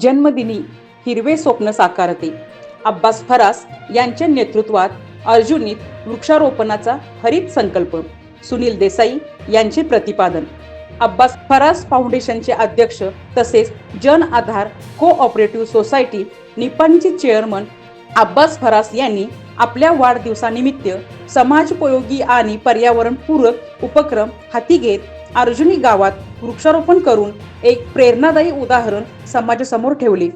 जन्मदिनी हिरवे स्वप्न साकारते. अब्बास फरास यांच्या नेतृत्वात अर्जुनीत वृक्षारोपणाचा हरित संकल्प सुनील देसाई यांचे प्रतिपादन. अब्बास फरास फाउंडेशनचे अध्यक्ष तसेच Jan Aadhaar cooperative society निपाणचे चेअरमन अब्बास फरास यांनी आपल्या वाढदिवसानिमित्त समाजोपयोगी आणि पर्यावरणपूरक उपक्रम हाती घेत अर्जुनी गावात वृक्षारोपण करून एक प्रेरणादायी उदाहरण समाजासमोर ठेवले.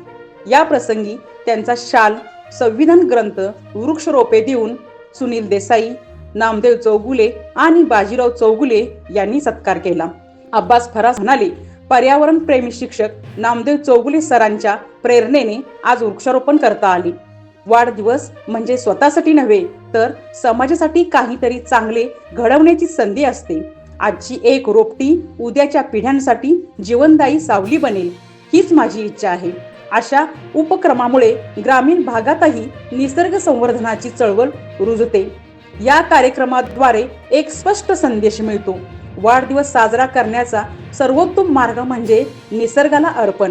या प्रसंगी त्यांचा शाल संविधान ग्रंथ वृक्षरोपे देऊन सुनील देसाई नामदेव चौगुले आणि बाजीराव चौगुले यांनी सत्कार केला. अब्बास फरास म्हणाले पर्यावरण प्रेमी शिक्षक नामदेव चौगुले सरांच्या प्रेरणेने आज वृक्षारोपण करता आले. वाढदिवस म्हणजे स्वतःसाठी नव्हे तर समाजासाठी काहीतरी चांगले घडवण्याची संधी असते. आजची एक रोपटी उद्याच्या पिढ्यांसाठी जीवनदायी सावली बनेल हीच माझी इच्छा आहे. अशा उपक्रमामुळे ग्रामीण भागातही निसर्ग संवर्धनाची चळवळ रुजते. या कार्यक्रमाद्वारे एक स्पष्ट संदेश मिळतो. वाढदिवस साजरा करण्याचा सर्वोत्तम मार्ग म्हणजे निसर्गाला अर्पण.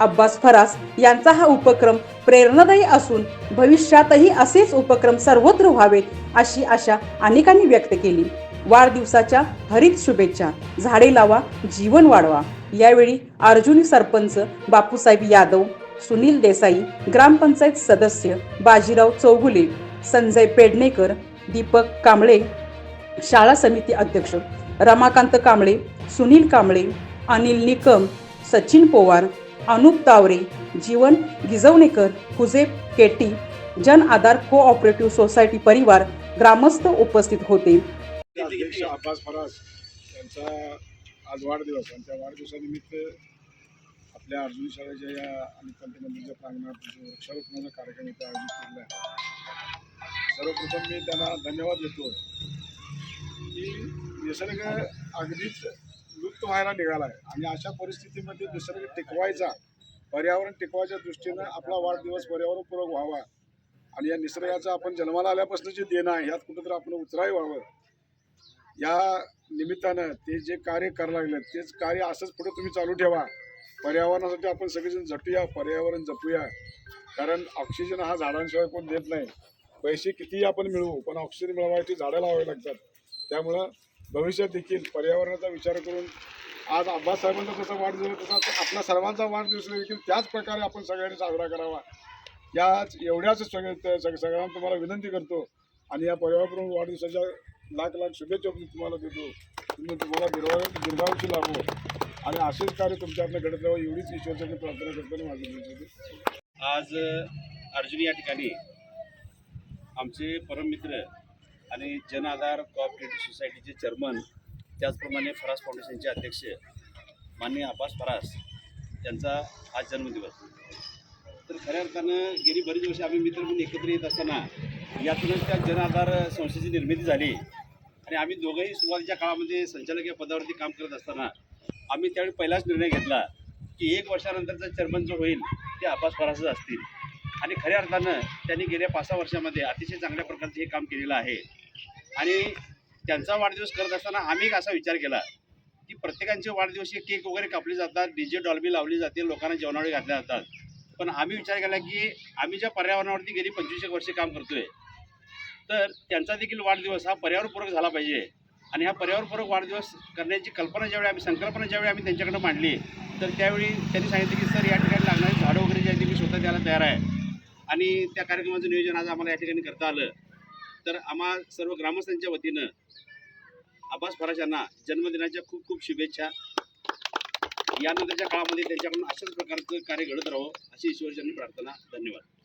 अब्बास फरास यांचा हा उपक्रम प्रेरणादायी असून भविष्यातही असेच उपक्रम सर्वत्र व्हावेत अशी आशा अनेकांनी व्यक्त केली. वाढदिवसाच्या हरित शुभेच्छा. झाडे लावा जीवन वाढवा. यावेळी अर्जुनी सरपंच बापूसाहेब यादव सुनील देसाई ग्रामपंचायत सदस्य बाजीराव चौगुले संजय पेडणेकर दीपक कांबळे शाळा समिती अध्यक्ष Ramakant Kamble Sunil Kamble Anil Nikam Sachin Powar Anup Taware Jeevan Gijwanekar Hujeb Katy Jan Aadhaar cooperative society परिवार ग्रामस्थ उपस्थित होते. अध्यक्ष अब्बास फरास यांचा आज वाढदिवस आणि त्या वाढदिवसानिमित्त आपल्या अर्जुन शाळेच्या या आणि पंतमंत्रीच्या प्रांगणात वृक्षारोपणाचा कार्यक्रम इथे आयोजित केला आहे. सर्वप्रथम मी त्यांना धन्यवाद देतो की निसर्ग अगदीच लुप्त व्हायला निघाला आहे आणि अशा परिस्थितीमध्ये निसर्ग टिकवायचा पर्यावरण टिकवायच्या दृष्टीनं आपला वाढदिवस पर्यावरणपूरक व्हावा. आणि या निसर्गाचा आपण जन्माला आल्यापासून जे देणं आहे ह्यात कुठंतरी आपण उतराई व्हावं. या निमित्तानं ते जे कार्य करायला लागलं तेच कार्य असंच पुढे तुम्ही चालू ठेवा. पर्यावरणासाठी आपण सगळेजण झटूया पर्यावरण जपूया. कारण ऑक्सिजन हा झाडांशिवाय कोण देत नाही. पैसे कितीही आपण मिळवू पण ऑक्सिजन मिळवायची झाडं लावावी लागतात. त्यामुळं भविष्यात देखील पर्यावरणाचा विचार करून आज आब्बासाहेबांचा जसा वाढदिवस तसा आपला सर्वांचा वाढदिवस देखील त्याच प्रकारे आपण सगळ्यांनी साजरा करावा. याच एवढ्याच सगळे सग- सगळ्यांना तुम्हाला विनंती करतो आणि या पर्यावरण वाढदिवसाच्या लाख लाख शुभेच्छा मी तुम्हाला देतो. तुम्ही तुम्हाला दीर्घा दीर्घावशी लाभो. आणि असेच कार्य तुमच्याकडनं घडत राहावं एवढीच ईश्वरच्याकडे प्रार्थना करताना माझी विनंती आज अर्जुनी या ठिकाणी आमचे परममित्र आणि जन आधार कोऑपरेटिव्ह सोसायटीचे चेअरमन त्याचप्रमाणे फरास फाउंडेशनचे अध्यक्ष माननीय आबास फरास यांचा आज जन्मदिवस. तर खऱ्या अर्थानं गेली बरीच वर्ष आम्ही मित्र म्हणून एकत्र येत असताना यातूनच त्या जन आधार संस्थेची निर्मिती झाली. आणि आम्ही दोघंही सुरुवातीच्या काळामध्ये संचालक या पदावरती काम करत असताना आम्ही त्यावेळी पहिलाच निर्णय घेतला की एक वर्षानंतरचा चेअरमन जो होईल ते अब्बास फरासच असतील. आणि खऱ्या अर्थानं त्यांनी गेल्या पाच सहा वर्षामध्ये अतिशय चांगल्या प्रकारचे हे काम केलेलं आहे. आणि त्यांचा वाढदिवस करत असताना आम्ही एक असा विचार केला की प्रत्येकांचे वाढदिवस हे केक वगैरे कापले जातात डी जे डॉल्बी लावली जाते लोकांना जेवणावळी घातल्या जातात. पण आम्ही विचार केला की आम्ही ज्या पर्यावरणावरती गेली पंचवीस एक वर्षे काम करतोय तर त्यांचा देखील वाढदिवस हा पर्यावरणपूरक झाला पाहिजे. आणि हा पर्यावरणपूरक वाढदिवस करण्याची कल्पना ज्यावेळी आम्ही संकल्पना ज्यावेळी आम्ही त्यांच्याकडे मांडली तर त्यावेळी त्यांनी सांगितलं की सर या ठिकाणी लागणारी झाडं वगैरे जे आहेत ते मी स्वतः द्यायला तयार आहे. आणि त्या कार्यक्रमाचं नियोजन आज आम्हाला या ठिकाणी करता आलं. तर आम्हा सर्व ग्रामस्थांच्या वतीनं अब्बास फराज यांना जन्मदिनाच्या खूप खूप शुभेच्छा. यानंतरच्या काळामध्ये त्यांच्याकडून अशाच प्रकारचं कार्य घडत राहो अशी ईश्वरचरणी प्रार्थना. धन्यवाद.